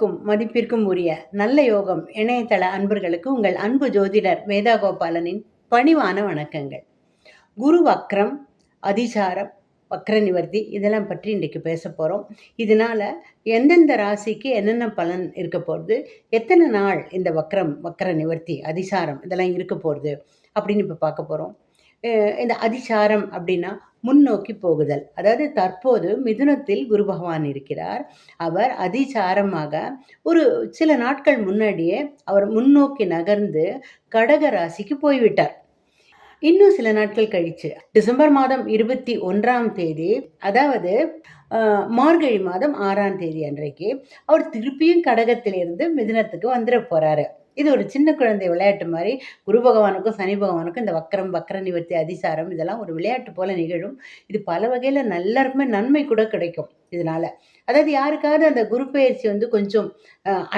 பிரியங்களுக்கும் மதிப்பிற்கும் உரிய நல்ல யோகம் இணையதள அன்பர்களுக்கு உங்கள் அன்பு ஜோதிடர் வேதா கோபாலனின் பணிவான வணக்கங்கள். குரு வக்ரம் அதிசாரம் வக்ர நிவர்த்தி இதெல்லாம் பற்றி இன்றைக்கு பேச போகிறோம் இதனால் எந்தெந்த ராசிக்கு என்னென்ன பலன் இருக்க போகிறது எத்தனை நாள் இந்த வக்ரம் வக்ர நிவர்த்தி அதிசாரம் இதெல்லாம் இருக்க போகிறது அப்படின்னு இப்போ பார்க்க போகிறோம் இந்த அதிசாரம் அப்படின்னா முன்னோக்கி போகுதல். அதாவது தற்போது மிதுனத்தில் குரு பகவான் இருக்கிறார். அவர் அதிசாரமாக ஒரு சில நாட்கள் முன்னாடியே அவர் முன்னோக்கி நகர்ந்து கடக ராசிக்கு போய்விட்டார். இன்னும் சில நாட்கள் கழிச்சு டிசம்பர் மாதம் இருபத்தி ஒன்றாம் தேதி அதாவது மார்கழி மாதம் ஆறாம் தேதி அன்றைக்கு அவர் திருப்பியும் கடகத்திலிருந்து மிதுனத்துக்கு வந்துட போகிறாரு இது ஒரு சின்ன குழந்தை விளையாட்டு மாதிரி. குரு பகவானுக்கும் சனி பகவானுக்கும் இந்த வக்கரம் வக்கர நிவர்த்தி அதிசாரம் இதெல்லாம் ஒரு விளையாட்டு போல நிகழும். இது பல வகையில் எல்லாருக்குமே நன்மை கூட கிடைக்கும் இதனால. அதாவது யாருக்காவது அந்த குரு பயிற்சி வந்து கொஞ்சம்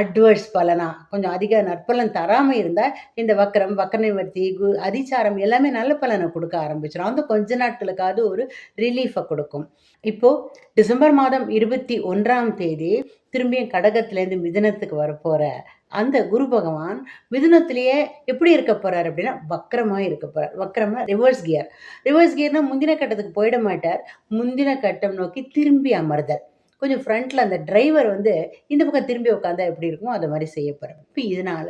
அட்வர்ஸ் பலனா கொஞ்சம் அதிக நற்பலன் தராமல் இருந்தால் இந்த வக்கரம் வக்கர நிவர்த்தி கு அதிசாரம் எல்லாமே நல்ல பலனை கொடுக்க ஆரம்பிச்சிடும் அந்த கொஞ்ச நாட்களுக்காவது ஒரு ரிலீஃபை கொடுக்கும். இப்போது டிசம்பர் மாதம் இருபத்தி ஒன்றாம் தேதி திரும்பியும் கடகத்திலேருந்து மிதனத்துக்கு வரப்போகிற அந்த குரு பகவான் மிதுனத்திலேயே எப்படி இருக்க போகிறார் அப்படின்னா வக்கரமாக இருக்க போகிறார் வக்கரமாக ரிவர்ஸ் கியர் ரிவர்ஸ் கியர்னால் முந்தின கட்டத்துக்கு போயிட மாட்டார். முந்தின கட்டம் நோக்கி திரும்பி அமர்தல். கொஞ்சம் ஃப்ரண்ட்டில் அந்த டிரைவர் வந்து இந்த பக்கம் திரும்பி உட்காந்தா எப்படி இருக்குமோ அதை மாதிரி செய்ய போகிறேன் இப்போ இதனால்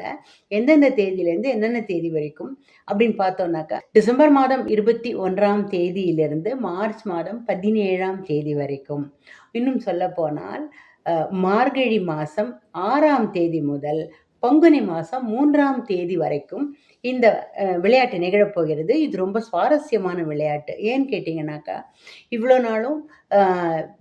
எந்தெந்த தேதியிலேருந்து என்னென்ன தேதி வரைக்கும் அப்படின்னு பார்த்தோம்னாக்கா டிசம்பர் மாதம் இருபத்தி ஒன்றாம் தேதியிலிருந்து மார்ச் மாதம் பதினேழாம் தேதி வரைக்கும். இன்னும் சொல்ல போனால் மார்கழி மாதம் ஆறாம் தேதி முதல் பங்குனி மாதம் மூன்றாம் தேதி வரைக்கும் இந்த விளையாட்டு நிகழப்போகிறது. இது ரொம்ப சுவாரஸ்யமான விளையாட்டு. ஏன்னு கேட்டிங்கனாக்கா இவ்வளோ நாளும்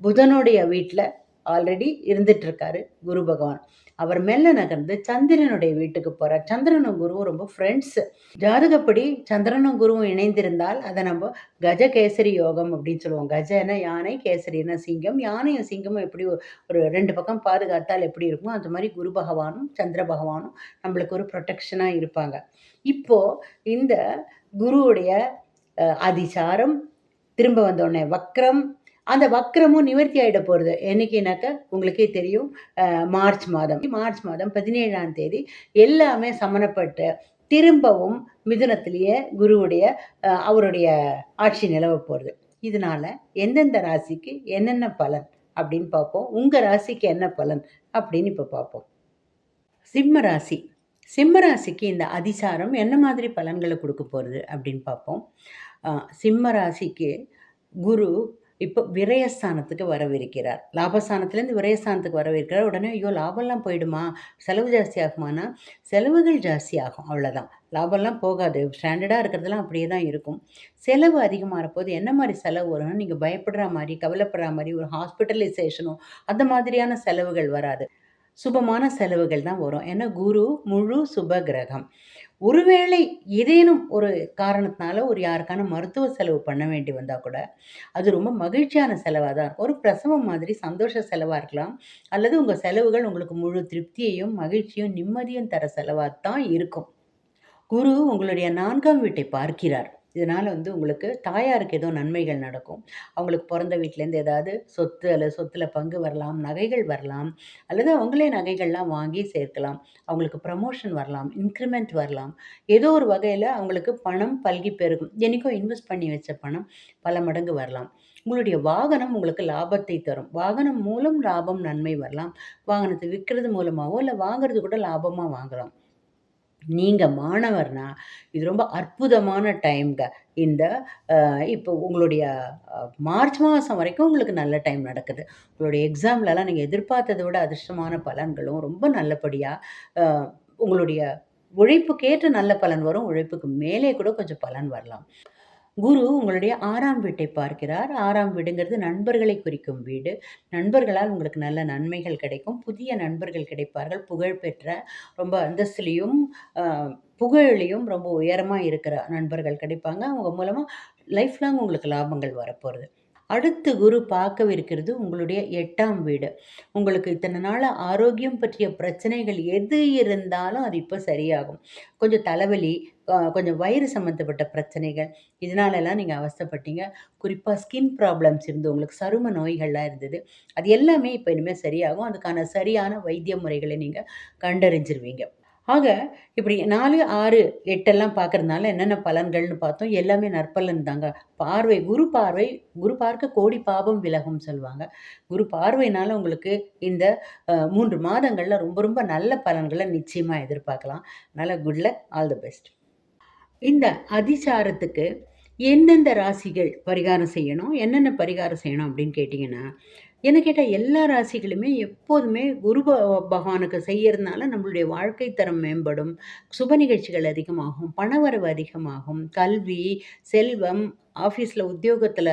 புதனுடைய வீட்டில் ஆல்ரெடி இருந்துகிட்ருக்காரு குரு பகவான். அவர் மெல்ல நகர்ந்து சந்திரனுடைய வீட்டுக்கு போகிறார் சந்திரனும் குருவும் ரொம்ப ஃப்ரெண்ட்ஸு ஜாதகப்படி சந்திரனும் குருவும் இணைந்திருந்தால் அதை நம்ம கஜ கேசரி யோகம் அப்படின்னு சொல்லுவோம். கஜன யானை கேசரின சிங்கம். யானையும் சிங்கமும் எப்படி ஒரு ரெண்டு பக்கம் பாதுகாத்தால் எப்படி இருக்குமோ அந்த மாதிரி குரு பகவானும் சந்திர பகவானும் நம்மளுக்கு ஒரு ப்ரொடெக்ஷனாக இருப்பாங்க. இப்போது இந்த குருவுடைய அதிசாரம் திரும்ப வந்தோடனே வக்ரம் அந்த வக்கரமும் நிவர்த்தி ஆகிட போகிறது என்னைக்குனாக்க உங்களுக்கே தெரியும். மார்ச் மாதம். மார்ச் மாதம் பதினேழாம் தேதி எல்லாமே சமணப்பட்டு திரும்பவும் மிதுனத்திலேயே குருவுடைய அவருடைய ஆட்சி நிலவ போகிறது இதனால் எந்தெந்த ராசிக்கு என்னென்ன பலன் அப்படின்னு பார்ப்போம். உங்கள் ராசிக்கு என்ன பலன் அப்படின்னு இப்போ பார்ப்போம். சிம்ம ராசி. சிம்ம ராசிக்கு இந்த அதிசாரம் என்ன மாதிரி பலன்களை கொடுக்க போகிறது அப்படின்னு பார்ப்போம். சிம்ம ராசிக்கு குரு இப்போ விரயஸ்தானத்துக்கு வரவிருக்கிறார். லாபஸ்தானத்துலேருந்து விரயஸ்தானத்துக்கு வரவிருக்கிறார். உடனே ஐயோ லாபம்லாம் போயிடுமா? செலவு ஜாஸ்தி ஆகுமானா? செலவுகள் ஜாஸ்தி ஆகும். அவ்வளோதான் லாபம்லாம் போகாது. ஸ்டாண்டர்டாக இருக்கிறதுலாம் அப்படியே தான் இருக்கும். செலவு அதிகமாக போது என்ன மாதிரி செலவு வரும்னு நீங்கள் பயப்படுற மாதிரி கவலைப்படுற மாதிரி ஒரு ஹாஸ்பிட்டலைசேஷனோ அந்த மாதிரியான செலவுகள் வராது. சுபமான செலவுகள் தான் வரும். ஏன்னா குரு முழு சுப கிரகம். ஒருவேளை ஏதேனும் ஒரு காரணத்தினால ஒரு யாருக்கான மருத்துவ செலவு பண்ண வேண்டி வந்தால் கூட அது ரொம்ப மகிழ்ச்சியான செலவாக தான் இருக்கும். ஒரு பிரசவம் மாதிரி சந்தோஷ செலவாக இருக்கலாம். அல்லது உங்கள் செலவுகள் உங்களுக்கு முழு திருப்தியையும் மகிழ்ச்சியும் நிம்மதியும் தர செலவாக தான் இருக்கும். குரு உங்களுடைய நான்காம் வீட்டை பார்க்கிறார். இதனால் வந்து உங்களுக்கு தாயாருக்கு ஏதோ நன்மைகள் நடக்கும். அவங்களுக்கு பிறந்த வீட்டிலேருந்து ஏதாவது சொத்து அல்லது சொத்தில் பங்கு வரலாம் நகைகள் வரலாம் அல்லது அவங்களே நகைகள்லாம் வாங்கி சேர்க்கலாம். அவங்களுக்கு ப்ரமோஷன் வரலாம் இன்க்ரிமெண்ட் வரலாம். ஏதோ ஒரு வகையில் அவங்களுக்கு பணம் பல்கி பெருகும். என்றைக்கும் இன்வெஸ்ட் பண்ணி வச்ச பணம் பல மடங்கு வரலாம். உங்களுடைய வாகனம் உங்களுக்கு லாபத்தை தரும். வாகனம் மூலம் லாபம் நன்மை வரலாம். வாகனத்தை விற்கிறது மூலமாகவோ இல்லை வாங்குறது கூட லாபமாக வாங்கலாம். நீங்கள் மாணவர்னா இது ரொம்ப அற்புதமான டைம்ங்க. இந்த இப்போ உங்களுடைய மார்ச் மாதம் வரைக்கும் உங்களுக்கு நல்ல டைம் நடக்குது. உங்களுடைய எக்ஸாம்லலாம் நீங்கள் எதிர்பார்த்ததை விட அதிர்ஷ்டமான பலன்களும் ரொம்ப நல்லபடியாக உங்களுடைய உழைப்புக்கேற்ற நல்ல பலன் வரும். உழைப்புக்கு மேலே கூட கொஞ்சம் பலன் வரலாம். குரு உங்களுடைய ஆறாம் வீட்டை பார்க்கிறார். ஆறாம் வீடுங்கிறது நண்பர்களை குறிக்கும் வீடு. நண்பர்களால் உங்களுக்கு நல்ல நன்மைகள் கிடைக்கும். புதிய நண்பர்கள் கிடைப்பார்கள். புகழ்பெற்ற ரொம்ப அந்தஸ்துலேயும் புகழிலையும் ரொம்ப உயரமாக இருக்கிற நண்பர்கள் கிடைப்பாங்க. அவங்க மூலமாக லைஃப் லாங் உங்களுக்கு லாபங்கள் வரப்போகிறது அடுத்து குரு பார்க்கவிருக்கிறது உங்களுடைய எட்டாம் வீடு. உங்களுக்கு இத்தனை நாள் ஆரோக்கியம் பற்றிய பிரச்சனைகள் எது இருந்தாலும் அது இப்போ சரியாகும். கொஞ்சம் தலைவலி கொஞ்சம் வயிறு சம்மந்தப்பட்ட பிரச்சனைகள் இதனாலெல்லாம் நீங்கள் அவஸ்தைப்பட்டீங்க. குறிப்பாக ஸ்கின் ப்ராப்ளம்ஸ் இருந்து உங்களுக்கு சரும நோய்கள்லாம் இருந்தது. அது எல்லாமே இப்போ இனிமேல் சரியாகும். அதுக்கான சரியான வைத்திய முறைகளை நீங்கள் கண்டறிஞ்சிருவீங்க. ஆக இப்படி நாலு ஆறு எட்டெல்லாம் பார்க்கறதுனால என்னென்ன பலன்கள்னு பார்த்தோம். எல்லாமே நற்பலன் தாங்க. பார்வை குரு பார்வை குரு பார்க்க கோடி பாபம் விலகும் சொல்லுவாங்க. குரு பார்வையினால உங்களுக்கு இந்த மூன்று மாதங்களில் ரொம்ப ரொம்ப நல்ல பலன்களை நிச்சயமாக எதிர்பார்க்கலாம். அதனால் good luck all the best. இந்த அதிசாரத்துக்கு எந்தெந்த ராசிகள் பரிகாரம் செய்யணும் என்னென்ன பரிகாரம் செய்யணும் அப்படின்னு கேட்டிங்கன்னா என்ன கேட்டால் எல்லா ராசிகளுமே எப்போதுமே குரு பகவானுக்கு செய்யறதுனால நம்மளுடைய வாழ்க்கை தரம் மேம்படும். சுப நிகழ்ச்சிகள் அதிகமாகும் பணவரவு அதிகமாகும். கல்வி செல்வம் ஆஃபீஸில் உத்தியோகத்தில்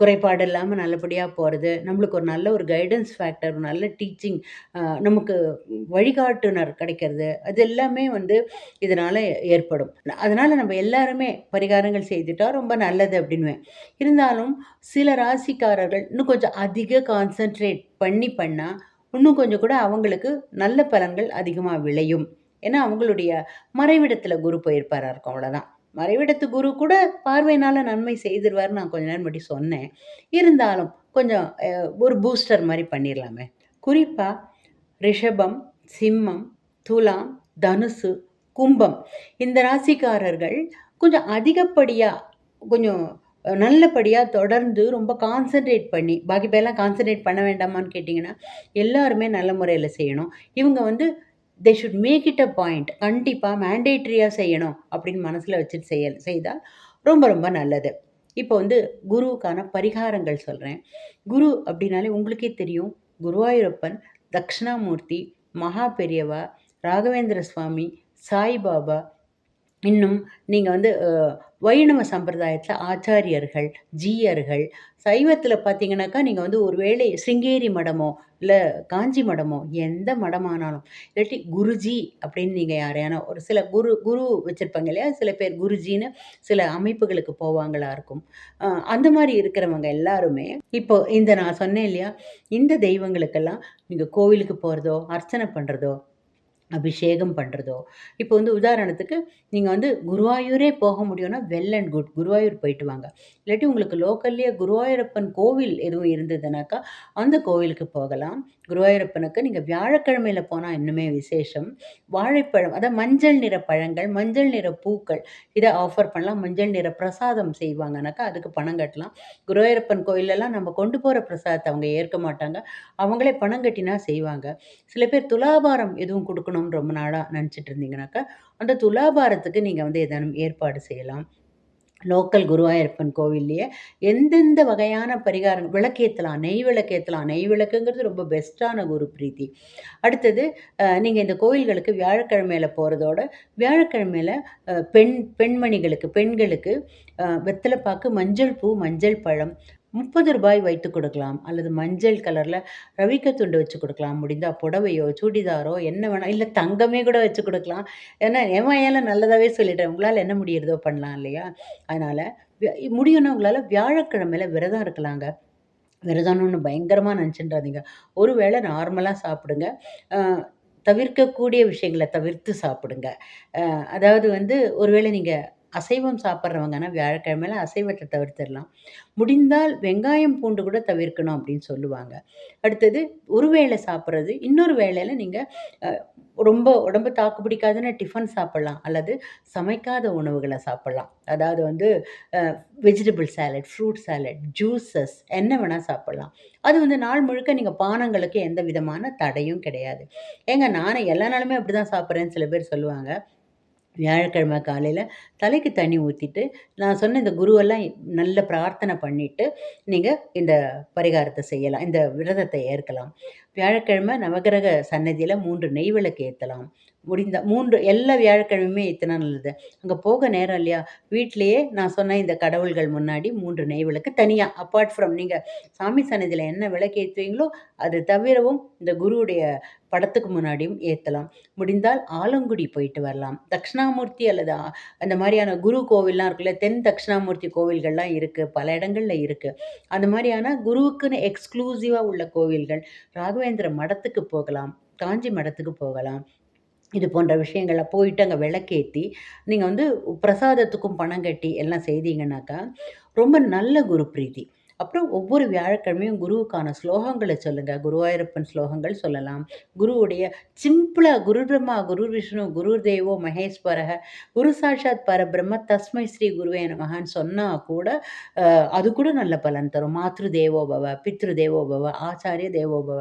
குறைபாடு இல்லாமல் நல்லபடியாக போகிறது. நம்மளுக்கு ஒரு நல்ல ஒரு கைடன்ஸ் ஃபேக்டர் ஒரு நல்ல டீச்சிங் நமக்கு வழிகாட்டுனர் கிடைக்கிறது. அது எல்லாமே வந்து இதனால் ஏற்படும். அதனால் நம்ம எல்லாருமே பரிகாரங்கள் செய்துட்டால் ரொம்ப நல்லது அப்படின்வேன். இருந்தாலும் சில ராசிக்காரர்கள் இன்னும் கொஞ்சம் அதிக கான்சன்ட்ரேட் பண்ணி பண்ணால் இன்னும் கொஞ்சம் கூட அவங்களுக்கு நல்ல பலன்கள் அதிகமாக விளையும். ஏன்னா அவங்களுடைய மறைவிடத்தில் குரு போயிருப்பாரா இருக்கும் அவ்வளோதான் மறைவிடத்து குரு கூட பார்வையினால் நன்மை செய்திருவார் நான் கொஞ்ச நேரம் படி சொன்னேன். இருந்தாலும் கொஞ்சம் ஒரு பூஸ்டர் மாதிரி பண்ணிடலாமே குறிப்பாக ரிஷபம் சிம்மம் துலாம் தனுசு கும்பம் இந்த ராசிக்காரர்கள் கொஞ்சம் அதிகப்படியாக கொஞ்சம் நல்லபடியாக தொடர்ந்து ரொம்ப கான்சன்ட்ரேட் பண்ணி பாக்கி பேர்லாம் கான்சன்ட்ரேட் பண்ண வேண்டாமான்னு கேட்டிங்கன்னா எல்லாருமே நல்ல முறையில் செய்யணும். இவங்க வந்து they should make it a point கண்டிப்பாக மேண்டேட்ரியாக செய்யணும் அப்படின்னு மனசில் வச்சுட்டு செய்ய செய்தால் ரொம்ப ரொம்ப நல்லது. இப்போ வந்து குருவுக்கான பரிகாரங்கள் சொல்கிறேன் குரு அப்படின்னாலே உங்களுக்கே தெரியும் குருவாயூரப்பன் தக்ஷணாமூர்த்தி மகா பெரியவா ராகவேந்திர சுவாமி சாய்பாபா இன்னும் நீங்கள் வந்து வைணவ சம்பிரதாயத்தில் ஆச்சாரியர்கள் ஜீயர்கள் சைவத்தில் பார்த்தீங்கன்னாக்கா நீங்கள் வந்து ஒரு வேளை சிங்கேரி மடமோ இல்லை காஞ்சி மடமோ எந்த மடமானாலும் இல்லாட்டி குருஜி அப்படின்னு நீங்கள் யாரையான ஒரு சில குரு குரு வச்சுருப்பாங்க இல்லையா? சில பேர் குருஜின்னு சில அமைப்புகளுக்கு போவாங்களா இருக்கும். அந்த மாதிரி இருக்கிறவங்க எல்லாருமே இப்போ இந்த நான் சொன்னேன் இல்லையா? இந்த தெய்வங்களுக்கெல்லாம் நீங்கள் கோவிலுக்கு போகிறதோ அர்ச்சனை பண்ணுறதோ அபிஷேகம் பண்ணுறதோ இப்போ வந்து உதாரணத்துக்கு நீங்கள் வந்து குருவாயூரே போக முடியும்னா வெல் அண்ட் குட் குருவாயூர் போயிட்டு வாங்க. இல்லாட்டி உங்களுக்கு லோக்கல்லையே குருவாயூரப்பன் கோவில் எதுவும் இருந்ததுனாக்கா அந்த கோவிலுக்கு போகலாம். குருவாயூரப்பனுக்கு நீங்கள் வியாழக்கிழமையில் போனால் இன்னுமே விசேஷம். வாழைப்பழம் அதாவது மஞ்சள் நிற பழங்கள் மஞ்சள் நிற பூக்கள் இதை ஆஃபர் பண்ணலாம். மஞ்சள் நிற பிரசாதம் செய்வாங்கனாக்கா அதுக்கு பணம் கட்டலாம். குருவாயூரப்பன் கோயிலெல்லாம் நம்ம கொண்டு போகிற பிரசாதத்தை அவங்க ஏற்க மாட்டாங்க. அவங்களே பணம் கட்டினா செய்வாங்க. சில பேர் துலாபாரம் எதுவும் கொடுக்கணும் பண்ணணும்னு ரொம்ப நாளாக நினச்சிட்டு இருந்தீங்கனாக்கா அந்த துலாபாரத்துக்கு நீங்கள் வந்து ஏதேனும் ஏற்பாடு செய்யலாம். லோக்கல் குருவாயூரப்பன் கோவில்லையே எந்தெந்த வகையான பரிகாரம் விளக்கேற்றலாம் நெய் விளக்கேற்றலாம் நெய் விளக்குங்கிறது ரொம்ப பெஸ்ட்டான குரு பிரீத்தி. அடுத்தது நீங்கள் இந்த கோவில்களுக்கு வியாழக்கிழமையில் போகிறதோட வியாழக்கிழமையில் பெண் பெண்மணிகளுக்கு பெண்களுக்கு வெத்தலைப்பாக்கு மஞ்சள் பூ மஞ்சள் பழம் முப்பது ரூபாய் வைத்து கொடுக்கலாம். அல்லது மஞ்சள் கலரில் ரவிக்க துண்டு வச்சு கொடுக்கலாம். முடிந்தால் புடவையோ சுடிதாரோ என்ன வேணால் இல்லை தங்கமே கூட வச்சு கொடுக்கலாம். ஏன்னா என் நல்லதாகவே சொல்லிட்டேன் உங்களால் என்ன முடியிறதோ பண்ணலாம் இல்லையா? அதனால் முடியும்னா உங்களால் வியாழக்கிழமையில் விரதம் இருக்கலாங்க. விரதம்னு பயங்கரமாக நினச்சின்றாதீங்க ஒரு வேளை நார்மலாக சாப்பிடுங்க. தவிர்க்கக்கூடிய விஷயங்களை தவிர்த்து சாப்பிடுங்க. அதாவது வந்து ஒருவேளை நீங்கள் அசைவம் சாப்பிட்றவங்கன்னா வியாழக்கிழமையில் அசைவத்தை தவிர்த்திடலாம். முடிந்தால் வெங்காயம் பூண்டு கூட தவிர்க்கணும் அப்படின்னு சொல்லுவாங்க. அடுத்தது ஒரு வேளை சாப்பிட்றது இன்னொரு வேளையில் நீங்கள் ரொம்ப உடம்பு தாக்கு பிடிக்காதுன்னு டிஃபன் சாப்பிட்லாம். அல்லது சமைக்காத உணவுகளை சாப்பிட்லாம். அதாவது வந்து vegetable salad fruit salad juices என்ன வேணால் சாப்பிட்லாம். அது வந்து நாள் முழுக்க நீங்கள் பானங்களுக்கு எந்த விதமான தடையும் கிடையாது. ஏங்க நானும் எல்லா நாளுமே அப்படி தான் சாப்பிட்றேன்னு சில பேர் சொல்லுவாங்க. வியாழக்கிழமை காலையில் தலைக்கு தண்ணி ஊற்றிட்டு நான் சொன்ன இந்த குருவெல்லாம் நல்ல பிரார்த்தனை பண்ணிவிட்டு நீங்கள் இந்த பரிகாரத்தை செய்யலாம் இந்த விரதத்தை ஏற்கலாம். வியாழக்கிழமை நவகிரக சன்னதியில் மூன்று நெய் விளக்கு ஏற்றலாம் முடிந்த மூன்று எல்லா வியாழக்கிழமையுமே இத்தனை நல்லது அங்கே போக நேரம் இல்லையா? வீட்டிலேயே நான் சொன்ன இந்த கடவுள்கள் முன்னாடி மூன்று நெய் விளக்கு தனியாக அப்பார்ட் ஃப்ரம் நீங்கள் சாமி சன்னதியில் என்ன விளக்கு ஏற்றுவீங்களோ அது தவிரவும் இந்த குருவுடைய படத்துக்கு முன்னாடியும் ஏற்றலாம் முடிந்தால் ஆலங்குடி போயிட்டு வரலாம். தட்சிணாமூர்த்தி அல்லது அந்த மாதிரியான குரு கோவில்லாம் இருக்குல்ல தென் தட்சிணாமூர்த்தி கோவில்கள்லாம் இருக்குது பல இடங்களில் இருக்குது அந்த மாதிரியான குருவுக்குன்னு எக்ஸ்க்ளூசிவாக உள்ள கோவில்கள் ராகவேந்திர மடத்துக்கு போகலாம் காஞ்சி மடத்துக்கு போகலாம். இது போன்ற விஷயங்களை போயிட்டு அங்கே விளக்கேற்றி நீங்கள் வந்து பிரசாதத்துக்கும் பணம் கட்டி எல்லாம் செய்தீங்கன்னாக்கா ரொம்ப நல்ல குரு பிரீதி அப்புறம் ஒவ்வொரு வியாழக்கிழமையும் குருவுக்கான ஸ்லோகங்களை சொல்லுங்கள் குருவாயூரப்பன் ஸ்லோகங்கள் சொல்லலாம். குருவுடைய சிம்பிளாக குரு பிரம்மா குரு விஷ்ணு குரு தேவோ மகேஸ்வரக குரு சாட்சாத் பரபிரம்ம தஸ்மை ஸ்ரீ குருவே மகான் சொன்னால் கூட அது கூட நல்ல பலன் தரும். மாத்ரு தேவோபவ பித்ரு தேவோபவ ஆச்சாரிய தேவோபவ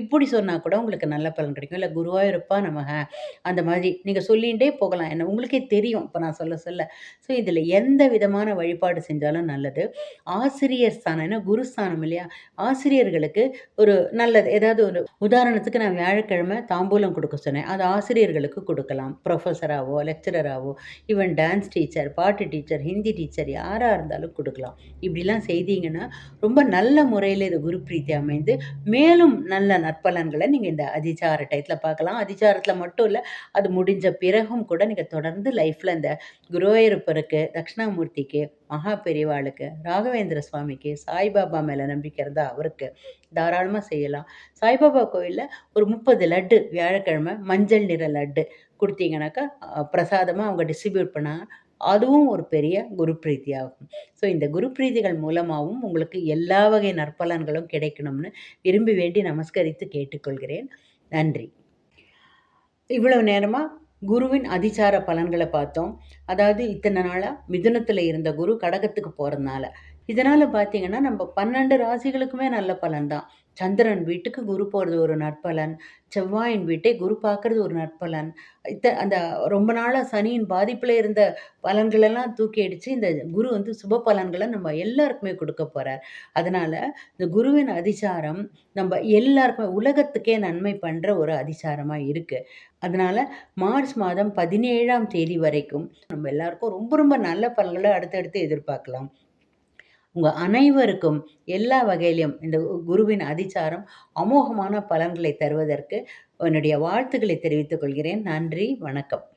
இப்படி சொன்னால் கூட உங்களுக்கு நல்ல பலன் கிடைக்கும். இல்லை குருவாயூரப்பா நமக அந்த மாதிரி நீங்கள் சொல்லிகிட்டே போகலாம். என்ன உங்களுக்கே தெரியும். இப்போ நான் சொல்ல சொல்ல. ஸோ இதில் எந்த விதமான வழிபாடு செஞ்சாலும் நல்லது. ஆசிரியர் ஸ்தானம்னா குருஸ்தானம் இல்லையா? ஆசிரியர்களுக்கு ஒரு நல்லது. ஏதாவது ஒரு உதாரணத்துக்கு நான் வியாழக்கிழமை தாம்பூலம் கொடுக்க சொன்னேன். அது ஆசிரியர்களுக்கு கொடுக்கலாம். ப்ரொஃபஸராகவோ லெக்சரராகவோ ஈவன் டான்ஸ் டீச்சர் பாட்டு டீச்சர் ஹிந்தி டீச்சர் யாராக இருந்தாலும் கொடுக்கலாம். இப்படிலாம் செய்தீங்கன்னா ரொம்ப நல்ல முறையில் இது குரு பிரீத்தி அமைந்து மேலும் நல்ல நற்பலன்களை நீங்கள் இந்த அதிசார டயத்தில் பார்க்கலாம். அதிச்சாரத்தில் மட்டும் இல்லை அது முடிஞ்ச பிறகும் கூட நீங்கள் தொடர்ந்து லைஃப்பில் இந்த குருவாயூரப்பருக்கு தட்சிணாமூர்த்திக்கு மகா பெரியவாளுக்கு ராகவேந்திர சுவாமிக்கு சாய்பாபா மேலே நம்பிக்கை இருந்தால் அவருக்கு தாராளமாக செய்யலாம். சாய்பாபா கோயிலில் ஒரு முப்பது லட்டு வியாழக்கிழமை மஞ்சள் நிற லட்டு கொடுத்தீங்கன்னாக்கா பிரசாதமாக அவங்க டிஸ்ட்ரிபியூட் பண்ணாங்க. அதுவும் ஒரு பெரிய குரு பிரீத்தி ஆகும் ஸோ இந்த குரு பிரீதிகள் மூலமாகவும் உங்களுக்கு எல்லா வகை நற்பலன்களும் கிடைக்கணும்னு விரும்பி வேண்டி நமஸ்கரித்து கேட்டுக்கொள்கிறேன். நன்றி. இவ்வளவு நேரமாக குருவின் அதிசார பலன்களை பார்த்தோம். அதாவது இத்தனை நாளாக மிதுனத்தில் இருந்த குரு கடகத்துக்கு போகிறதுனால இதனால் பார்த்தீங்கன்னா நம்ம பன்னெண்டு ராசிகளுக்குமே நல்ல பலன் தான் சந்திரன் வீட்டுக்கு குரு போகிறது ஒரு நற்பலன். செவ்வாயின் வீட்டை குரு பார்க்குறது ஒரு நற்பலன். இத்த அந்த ரொம்ப நாளாக சனியின் பாதிப்பில் இருந்த பலன்களெல்லாம் தூக்கி அடித்து இந்த குரு வந்து சுப பலன்களை நம்ம எல்லாருக்குமே கொடுக்க போகிறார் அதனால் இந்த குருவின் அதிசாரம் நம்ம எல்லாருக்குமே உலகத்துக்கே நன்மை பண்ணுற ஒரு அதிசாரமாக இருக்குது அதனால் மார்ச் மாதம் பதினேழாம் தேதி வரைக்கும் நம்ம எல்லாருக்கும் ரொம்ப ரொம்ப நல்ல பலன்களை அடுத்தடுத்து எதிர்பார்க்கலாம். உங்கள் அனைவருக்கும் எல்லா வகையிலும் இந்த குருவின் அதிச்சாரம் அமோகமான பலன்களை தருவதற்கு என்னுடைய வாழ்த்துக்களை தெரிவித்துக் கொள்கிறேன். நன்றி வணக்கம்.